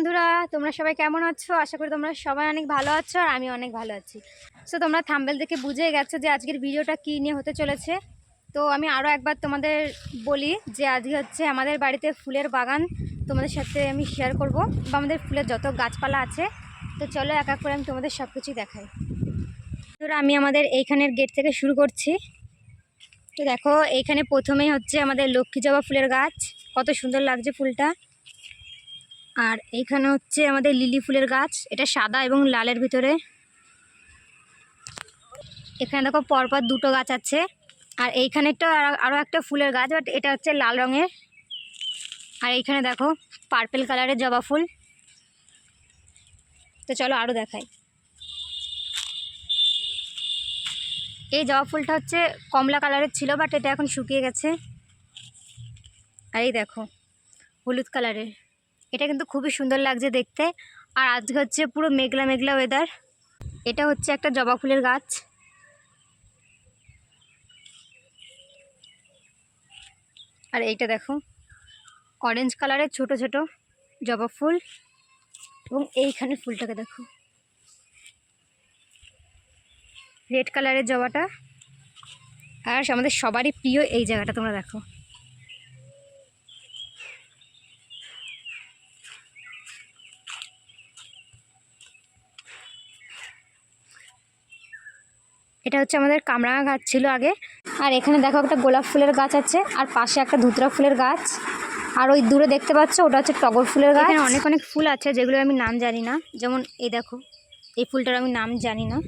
বন্ধুরা, তোমরা সবাই কেমন আছো? আশা করি তোমরা সবাই অনেক ভালো আছো আর আমি অনেক ভালো আছি। সো তোমরা থাম্বেল দেখে বুঝে গেছো যে আজকের ভিডিওটা কী নিয়ে হতে চলেছে। তো আমি আরও একবার তোমাদের বলি যে আজকে হচ্ছে আমাদের বাড়িতে ফুলের বাগান। তোমাদের সাথে আমি শেয়ার করব। বা আমাদের ফুলের যত গাছপালা আছে। তো চলো এক এক করে আমি তোমাদের সব কিছুই দেখাই। তোরা আমি আমাদের এইখানের গেট থেকে শুরু করছি। তো দেখো, এইখানে প্রথমেই হচ্ছে আমাদের লক্ষ্মী জবা ফুলের গাছ। কত সুন্দর লাগছে ফুলটা। আর এইখানে হচ্ছে আমাদের লিলি ফুলের গাছ। এটা সাদা এবং লালের ভিতরে। এখানে দেখো পরপর দুটো গাছ আছে। আর এইখানেরটা আরও একটা ফুলের গাছ, বাট এটা হচ্ছে লাল রঙের। আর এইখানে দেখো পার্পেল কালারের জবা ফুল। তো চলো আরও দেখাই। এই জবা ফুলটা হচ্ছে কমলা কালারের ছিল, বাট এটা এখন শুকিয়ে গেছে। আর এই দেখো, হলুদ কালারের। এটা কিন্তু খুবই সুন্দর লাগছে দেখতে। আর আজকে হচ্ছে পুরো মেঘলা মেঘলা ওয়েদার এটা হচ্ছে একটা জবা ফুলের গাছ। আর এইটা দেখো অরেঞ্জ কালারের ছোট ছোট জবা ফুল। এবং এইখানে ফুলটাকে দেখো। রেড কালারের জবাটা। আর আমাদের সবারই প্রিয় এই জায়গাটা, তোমরা দেখো। এটা হচ্ছে আমাদের কামরাঙা গাছ ছিল আগে। আর এখানে দেখো একটা গোলাপ ফুলের গাছ আছে, আর পাশে একটা ধুতরা ফুলের গাছ। আর ওই দূরে দেখতে পাচ্ছ, ওটা হচ্ছে টগর ফুলের গাছ। এখানে অনেক অনেক ফুল আছে যেগুলো আমি নাম জানি না। যেমন এই দেখো এই ফুলটার আমি নাম জানি না।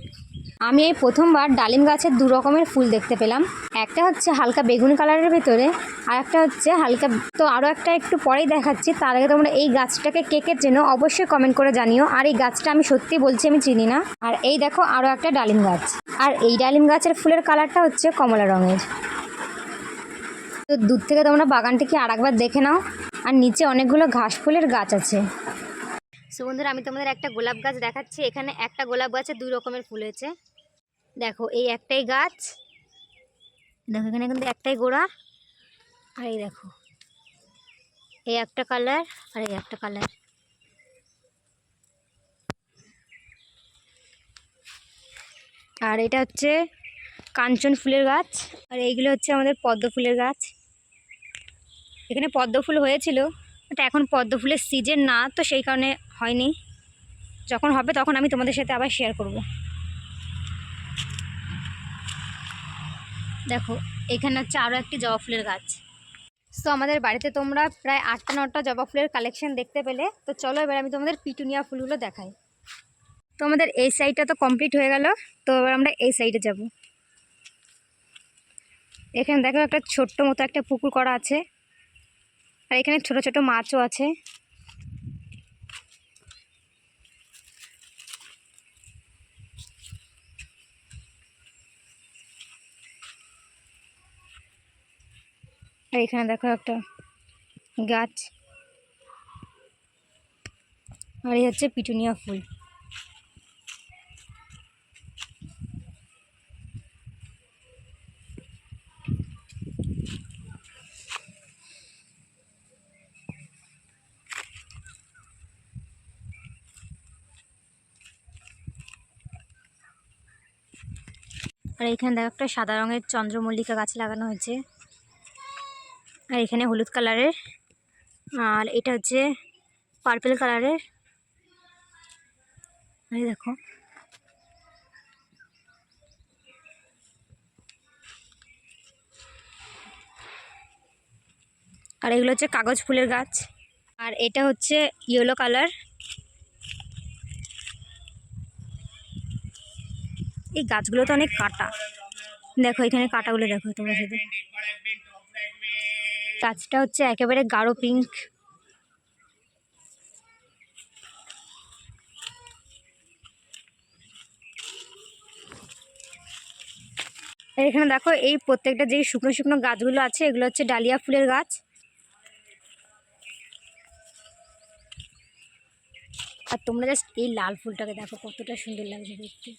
আমি এই প্রথমবার ডালিম গাছের দু রকমের ফুল দেখতে পেলাম। একটা হচ্ছে হালকা বেগুনি কালারের ভেতরে, আর একটা হচ্ছে হালকা, তো আরও একটা একটু পরেই দেখাচ্ছি। তার আগে তোমরা এই গাছটাকে কেকের চেনো অবশ্যই কমেন্ট করে জানিও। আর এই গাছটা আমি সত্যি বলছি, আমি চিনি না। আর এই দেখো আরও একটা ডালিম গাছ। আর এই ডালিম গাছের ফুলের কালারটা হচ্ছে কমলা রঙের। তো দূর থেকে তোমরা বাগানটিকে আর একবার দেখে নাও। আর নিচে অনেকগুলো ঘাস ফুলের গাছ আছে। সো আমি তোমাদের একটা গোলাপ গাছ দেখাচ্ছি। এখানে একটা গোলাপ গাছে দুই রকমের ফুল হয়েছে। দেখো, এই একটাই গাছ। দেখো, এখানে কিন্তু একটাই গোড়া। আর এই দেখো, এই একটা কালার আর এই একটা কালার আর এটা হচ্ছে কাঞ্চন ফুলের গাছ। আর এইগুলো হচ্ছে আমাদের পদ্ম ফুলের গাছ। এখানে পদ্ম ফুল হয়েছিল বাট এখন পদ্ম ফুলের সিজন না, তো সেই কারণে হয়নি। যখন হবে তখন আমি তোমাদের সাথে আবার শেয়ার করব। দেখো, এখানে হচ্ছে আরও একটি জবা ফুলের গাছ। তো আমাদের বাড়িতে তোমরা প্রায় আটটা নটা জবা ফুলের কালেকশন দেখতে পেলে। তো চলো এবার আমি তোমাদের পিটুনিয়া ফুলগুলো দেখাই। তো আমাদের এই সাইডটা তো কমপ্লিট হয়ে গেল। তো এবার আমরা এই সাইডে যাব। এখানে দেখো একটা ছোট্ট মতো একটা পুকুর করা আছে। আর এখানে ছোট ছোট মাছও আছে। আর এখানে দেখো একটা গাছ। আর এই হচ্ছে পিটুনিয়া ফুল। আর এখানে দেখো একটা সাদা রঙের চন্দ্রমল্লিকা গাছ লাগানো হয়েছে। আর এখানে হলুদ কালারের। আর এটা হচ্ছে পার্পেল কালারের। এই দেখো। আর এগুলো হচ্ছে কাগজ ফুলের গাছ। আর এটা হচ্ছে ইয়েলো কালার এই গাছগুলো তো অনেক কাটা। দেখো এখানে কাটাগুলো দেখো তোমরা শুধু। গাছটা হচ্ছে একেবারে গাঢ় পিঙ্ক এখানে দেখো এই প্রত্যেকটা যে শুকনো শুকনো গাছগুলো আছে, এগুলো হচ্ছে ডালিয়া ফুলের গাছ। আর তোমরা জাস্ট এই লাল ফুলটাকে দেখো, কতটা সুন্দর লাগছে দেখতে।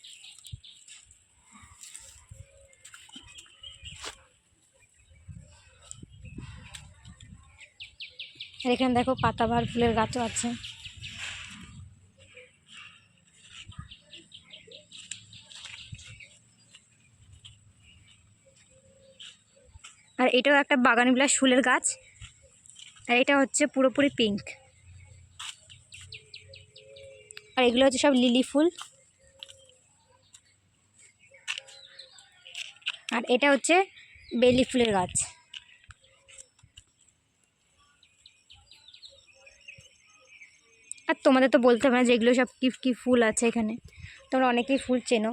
আর এখানে দেখো পাতাবাহার ফুলের গাছও আছে। আর এটাও একটা বাগানবিলাস ফুলের গাছ। আর এটা হচ্ছে পুরোপুরি পিঙ্ক। আর এগুলো হচ্ছে সব লিলি ফুল। আর এটা হচ্ছে বেলি ফুলের গাছ। আর তোমাদের তো বলতে হবে না যে এগুলো সব কী কী ফুল আছে এখানে। তোমরা অনেকেই ফুল চেনো।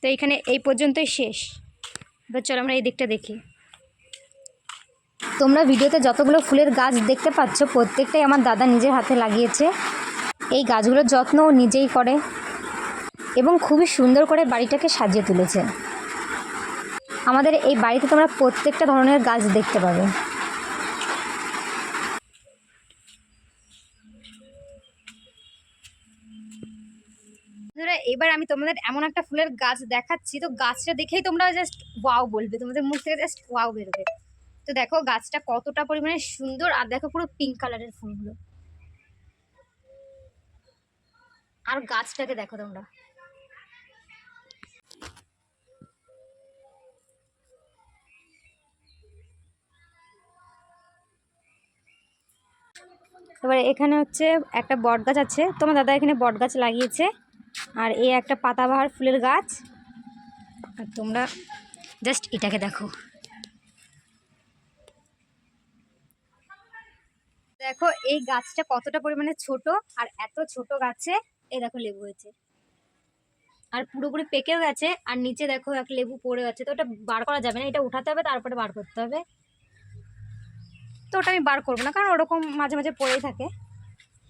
তো এখানে এই পর্যন্তই শেষ। এবার চলো আমরা এই দিকটা দেখি। তোমরা ভিডিওতে যতগুলো ফুলের গাছ দেখতে পাচ্ছ, প্রত্যেকটাই আমার দাদা নিজের হাতে লাগিয়েছে। এই গাছগুলোর যত্ন ও নিজেই করে এবং খুবই সুন্দর করে বাড়িটাকে সাজিয়ে তুলেছে। আমাদের এই বাড়িতে তোমরা প্রত্যেকটা ধরনের গাছ দেখতে পাবে। বন্ধুরা, এবার আমি তোমাদের এমন একটা ফুলের গাছ দেখাচ্ছি। তো গাছটা দেখেই তোমরা জাস্ট ওয়াও বলবে, তোমাদের মুখ থেকে জাস্ট ওয়াও বেরোবে। তো দেখো, গাছটা কতটা পরিমাণে সুন্দর, আর দেখো পুরো পিঙ্ক কালারের ফুলগুলো। আর গাছটাকে দেখো তোমরা। এবার এখানে হচ্ছে একটা বট গাছ আছে। তোমার দাদা এখানে বট গাছ লাগিয়েছে। আর এই একটা পাতাবাহার ফুলের গাছ। আর তোমরা জাস্ট এটাকে দেখো। দেখো, এই গাছটা কতটা পরিমাণে ছোট আর এত ছোট গাছে, এই দেখো লেবু হয়েছে। আর পুরোপুরি পেকেও গেছে, আর নিচে দেখো এক লেবু পড়ে গেছে তো ওটা বার করা যাবে না, এটা উঠাতে হবে, তারপরে বার করতে হবে। তো ওটা আমি বার করব না, কারণ ওরকম মাঝে মাঝে পড়েই থাকে।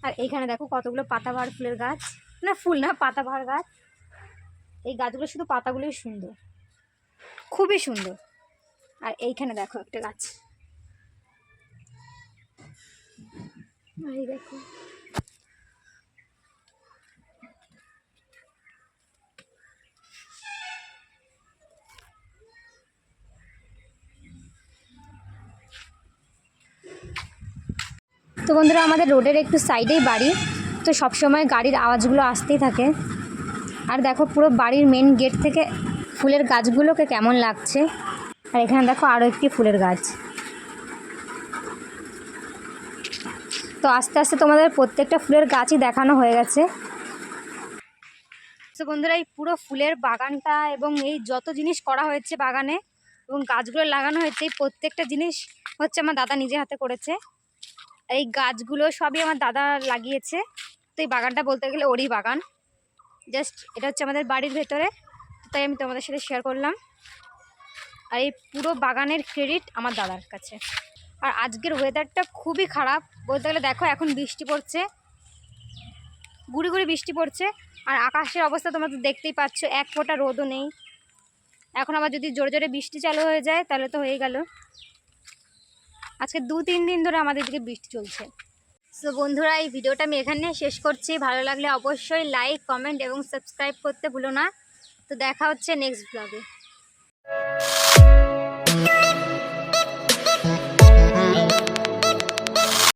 আর এইখানে দেখো কতগুলো পাতাবাহার ফুলের গাছ। না ফুল না পাতাবাহার গাছ। এই গাছগুলো শুধু পাতাগুলোই সুন্দর। খুবই সুন্দর। আর এইখানে দেখো একটা গাছ। এই দেখো। তো বন্ধুরা, আমাদের রোডের একটু সাইডেই বাড়ি। তো সবসময় গাড়ির আওয়াজগুলো আসতেই থাকে। আর দেখো পুরো বাড়ির মেন গেট থেকে ফুলের গাছগুলোকে কেমন লাগছে। আর এখানে দেখো আরও একটি ফুলের গাছ। তো আস্তে আস্তে তোমাদের প্রত্যেকটা ফুলের গাছই দেখানো হয়ে গেছে। তো বন্ধুরা, এই পুরো ফুলের বাগানটা এবং এই যত জিনিস করা হয়েছে বাগানে এবং গাছগুলো লাগানো হয়েছে, এই প্রত্যেকটা জিনিস হচ্ছে আমার দাদা নিজে হাতে করেছে। এই গাছগুলো সবই আমার দাদা লাগিয়েছে। তো এই বাগানটা বলতে গেলে ওরই বাগান। জাস্ট এটা হচ্ছে আমাদের বাড়ির ভেতরে। তাই আমি তোমাদের সাথে শেয়ার করলাম। আর এই পুরো বাগানের ক্রেডিট আমার দাদার কাছে। আর আজকের ওয়েদারটা খুবই খারাপ। বলতে গেলে দেখো, এখন বৃষ্টি পড়ছে। গুড়ি গুড়ি বৃষ্টি পড়ছে। আর আকাশের অবস্থা তোমরা তো দেখতেই পাচ্ছ, এক ফোঁটা রোদও নেই। এখন আবার যদি জোরে জোরে বৃষ্টি চালু হয়ে যায়, তাহলে তো হয়ে গেল। আজকে দু, তিন দিন ধরে আমাদের দিকে বৃষ্টি চলছে। সো বন্ধুরা, এই ভিডিওটা আমি এখানে শেষ করছি। ভালো লাগলে অবশ্যই লাইক কমেন্ট এবং সাবস্ক্রাইব করতে ভুলো না। তো দেখা হচ্ছে নেক্সট ব্লগে